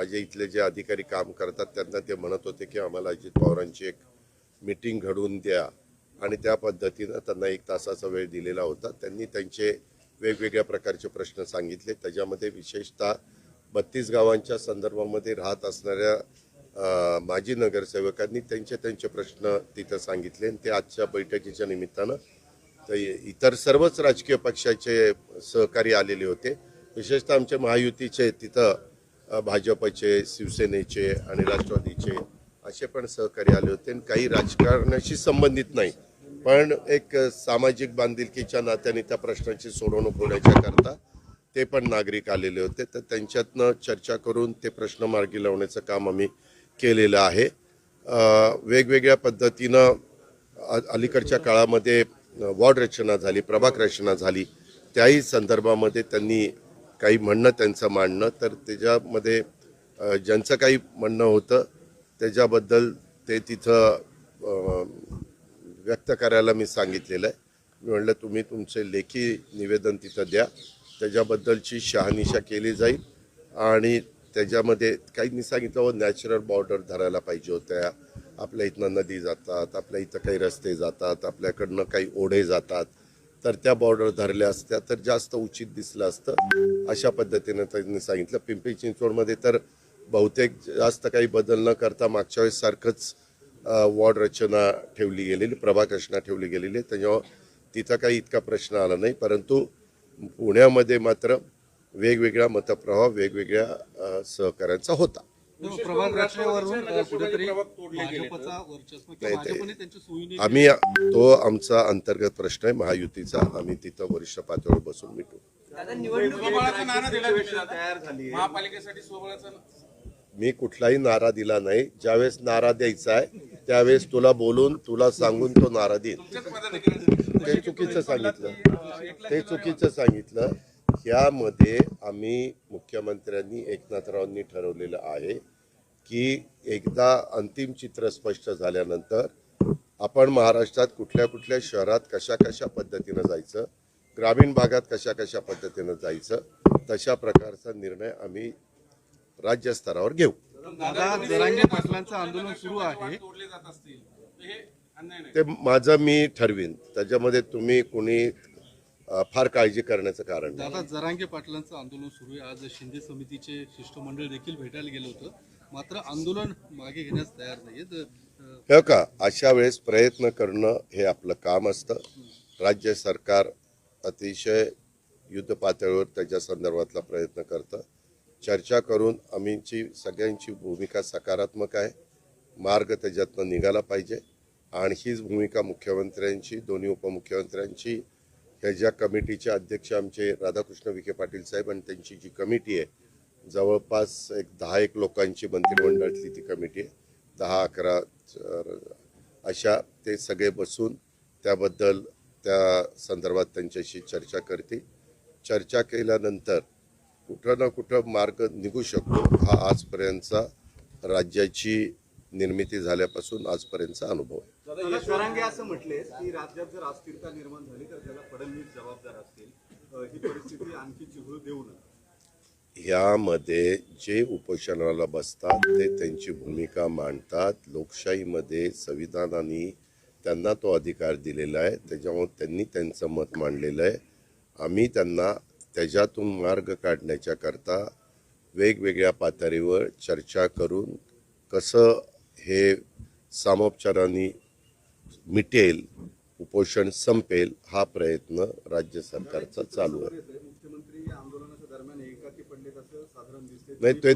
माझे इथले जे अधिकारी काम करतात त्यांना ते म्हणत होते की आम्हाला अजित पवारांची एक मीटिंग घडवून द्या. आणि त्या पद्धतीनं त्यांना एक तासाचा वेळ दिलेला होता. त्यांनी त्यांचे वेगवेगळ्या प्रकारचे प्रश्न सांगितले. त्याच्यामध्ये विशेषतः बत्तीस गावांच्या संदर्भामध्ये राहत असणाऱ्या माजी नगरसेवकांनी त्यांचे त्यांचे प्रश्न तिथं सांगितले. आणि ते आजच्या बैठकीच्या निमित्तानं तर इतर सर्वच राजकीय पक्षाचे सहकारी आलेले होते. विशेषतः आमच्या महायुतीचे तिथं भाजपचे शिवसेनेचे आणि राष्ट्रवादीचे असे पण सहकारी आले होते आणि काही राजकारणाशी संबंधित नाही. पण एक सामाजिक बांधिलकीच्या नात्याने त्या प्रश्नाची सोडवणूक होण्याच्या करता ते पण नागरिक आलेले होते. तर त्यांच्यातनं चर्चा करून ते प्रश्न मार्गी लावण्याचं काम आम्ही केलेलं आहे. वेगवेगळ्या पद्धतीनं अलीकडच्या काळामध्ये वॉर्ड रचना झाली प्रभाग रचना झाली. त्याही संदर्भामध्ये त्यांनी काही म्हणणं त्यांचं मांडणं तर त्याच्यामध्ये ज्यांचं काही म्हणणं होतं त्याच्याबद्दल ते तिथं व्यक्त करायला मी सांगितलेलं आहे. मी म्हटलं तुम्ही तुमचे लेखी निवेदन तिथं द्या. त्याच्याबद्दलची शहानिशा केली जाईल आणि त्याच्यामध्ये काही मी सांगितलं हो नॅचरल बॉर्डर धरायला पाहिजे होत्या. आपल्या इथनं नदी जातात आपल्या इथं काही रस्ते जातात आपल्याकडनं काही ओढे जातात. तर त्या बॉर्डर धरल्या असत्या तर जास्त उचित दिसलं असतं. अशा पद्धतीनं त्यांनी सांगितलं. पिंपरी चिंचवडमध्ये तर बहुतेक जास्त काही बदल न करता मागच्या वेळेस सारखंच वॉर्ड रचना ठेवली गेलेली प्रभाग रचना ठेवली गेलेली आहे. त्याच्यावर तिथं काही इतका प्रश्न आला नाही. परंतु पुण्यामध्ये मात्र वेगवेगळा मतप्रवाह वेगवेगळ्या सहकाऱ्यांचा होता. प्रभाग रचनेवरून अ, कुठेतरी प्रभाग तोडले गेले तर. भाजपचा वर्चस्व नाही, किंवा ते- भाजपने त्यांच्या सोयीने आम्ही तो आमचा अंतर्गत प्रश्न आहे महायुतीचा. आम्ही तिथं वरिष्ठ पातळीवर बसून मिटू. स्वबळाचा नारा दिला तुम्ही. दादा. महापालिकेसाठी स्वबळाचा मी कुठलाही नारा दिला नाही. ज्यावेळेस नारा द्यायचा आहे त्यावेळेस तुला बोलून तुला सांगून तो नारा तुमच्याच पदाधिकाऱ्यांसाठी. ते चुकीचं सांगितलं. ते चुकीचं सांगितलं. यामध्ये आम्ही मुख्यमंत्र्यांनी एकनाथरावांनी ठरवलेलं आहे. की एकदा अंतिम चित्र स्पष्ट झाल्यानंतर आपण महाराष्ट्रात कुठल्या कुठल्या शहरात कशा कशा पद्धतीनं जायचं ग्रामीण भागात कशा कशा पद्धतीनं जायचं तशा प्रकारचा निर्णय आम्ही राज्यस्तरावर घेऊ. आंदोलन सुरू आहे. ते माझं मी ठरवीन. त्याच्यामध्ये तुम्ही कोणी फार काळजी करण्याचं कारण दादा जरांगे पाटलांचं आंदोलन सुरू आहे. आज शिंदे समितीचे शिष्टमंडळ देखील भेटायला गेलं होतं. मात्र आंदोलन मागे घेण्यास तयार नाहीयेत. हे हो का? अशा वेळेस प्रयत्न करणं हे आपलं काम असतं. राज्य सरकार अतिशय युद्ध पातळीवर त्याच्या संदर्भातला प्रयत्न करतं. चर्चा करून आम्हीची सगळ्यांची भूमिका सकारात्मक आहे. मार्ग त्याच्यातनं निघाला पाहिजे. आणि हीच भूमिका मुख्यमंत्र्यांची दोन्ही उपमुख्यमंत्र्यांची ह्या ज्या कमिटीचे अध्यक्ष आमचे राधाकृष्ण विखे पाटील साहेब आणि त्यांची जी कमिटी आहे जवळपास एक दहा एक लोकांची मंत्रिमंडळातली ती कमिटी आहे. दहा अकरा अशा ते सगळे बसून त्याबद्दल त्या संदर्भात त्यांच्याशी चर्चा करतील. चर्चा केल्यानंतर कुठं ना कुठं मार्ग निघू शकतो हा आजपर्यंतचा राज्याची निर्मिती झाल्यापासून आजपर्यंतचा अनुभव आहे. असं म्हटले की राज्यात जर अस्थिरता निर्माण झाली तर त्याला फडणवीस जबाबदार असतील. ही परिस्थिती आणखी चिघळू देऊ नये यामध्ये जे उपोषणाला बसतात ते त्यांची भूमिका मांडतात. लोकशाहीमध्ये संविधानाने त्यांना तो अधिकार दिलेला आहे. त्याच्यामुळे त्यांनी त्यांचं मत मांडलेलं आहे. आम्ही त्यांना त्याच्यातून मार्ग काढण्याच्या करता वेगवेगळ्या पातळीवर चर्चा करून कसं हे सामोपचाराने मिटेल उपोषण संपेल हा प्रयत्न राज्य सरकारचा चालू आहे. नाही, ते-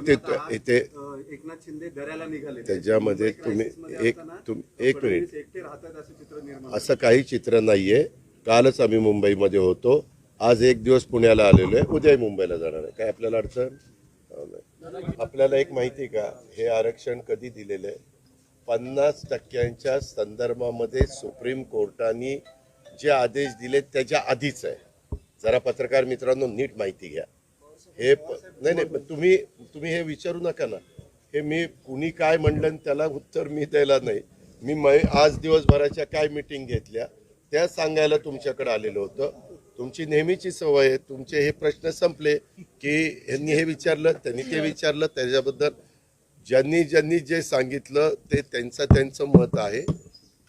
ते- एकनाथ शिंदे दऱ्याला निघाले. त्याच्यामध्ये तुम्ही एक तुम एक मिनिट. एकटे राहतात असं चित्र निर्माण असं काही चित्र नाहीये. कालच आम्ही मुंबईमध्ये होतो. आज एक दिवस पुण्याला आलेलो आहे. उद्याही मुंबईला जाणार आहे. काय आपल्याला अडचण? हो, नाही. आपल्याला एक माहिती का? हे आरक्षण कधी दिलेलं आहे? पन्नास टक्क्यांच्या संदर्भामध्ये सुप्रीम कोर्टाने जे आदेश दिले त्याच्या आधीच आहे. जरा पत्रकार मित्रांनो नीट माहिती घ्या. हे प- नाही नाही पण तुम्ही तुम्ही हे विचारू नका ना. हे मी कुणी काय म्हणलं आणि त्याला उत्तर मी द्यायला नाही. मी मै आज दिवसभराच्या काय मिटिंग घेतल्या त्या सांगायला तुमच्याकडे आलेलं होतं. तुमची नेहमीची सवय आहे. तुमचे हे प्रश्न संपले की यांनी हे विचारलं त्यांनी ते विचारलं त्याच्याबद्दल ज्यांनी ज्यांनी जे सांगितलं ते त्यांचं त्यांचं मत आहे.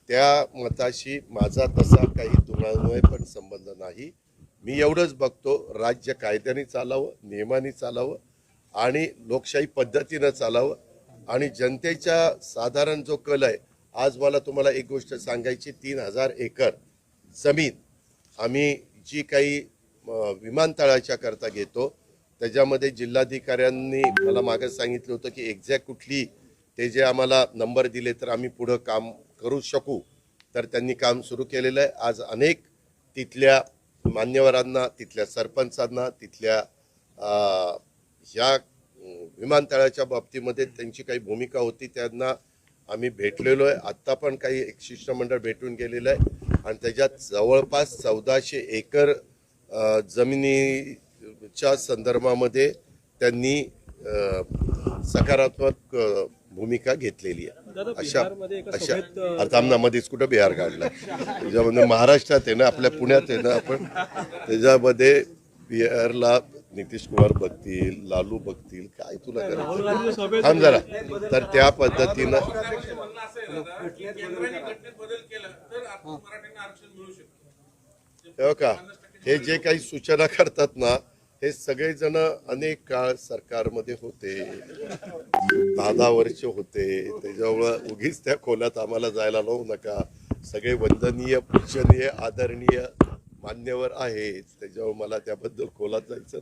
त्या मताशी माझा तसा काही दुरान्वय पण संबंध नाही. मी एवढंच बघतो राज्य कायद्याने चालावं नियमाने चालावं आणि लोकशाही पद्धतीनं चालावं आणि जनतेच्या साधारण जो कल आहे आज मला तुम्हाला एक गोष्ट सांगायची तीन हजार एकर जमीन आम्ही जी काही विमानतळाच्या करता घेतो त्याच्यामध्ये जिल्हाधिकाऱ्यांनी मला मागं सांगितलं होतं की एक्झॅक्ट कुठली ते जे आम्हाला नंबर दिले तर आम्ही पुढं काम करू शकू. तर त्यांनी काम सुरू केलेलं आहे. आज अनेक तिथल्या मान्यवरांना तिथल्या सरपंचांना तिथल्या ह्या विमानतळाच्या बाबतीमध्ये त्यांची काही भूमिका होती त्यांना आम्ही भेटलेलो आहे. आत्ता पण काही एक शिष्टमंडळ भेटून गेलेलं आहे. आणि त्याच्यात जवळपास चौदाशे एकर जमिनीच्या संदर्भामध्ये त्यांनी सकारात्मक भूमिका घेतलेली आहे. अशा अशा अर्थामना मध्येच कुठं बिहार काढला? त्याच्यामध्ये महाराष्ट्रात आहे ना आपल्या पुण्यात आहे ना आपण त्याच्यामध्ये बिहारला नितीश कुमार बघतील लालू बघतील काय तुला करायचं? थांब जरा. तर त्या पद्धतीनं तेव्हा का? हे जे काही सूचना करतात ना हे सगळेजण अनेक काळ सरकारमध्ये होते. दहा दहा वर्ष होते. त्याच्यामुळं उगीच त्या खोल्यात आम्हाला जायला लावू नका. सगळे वंदनीय पूजनीय आदरणीय मान्यवर आहेत. त्याच्यामुळे मला त्याबद्दल खोलात जायचं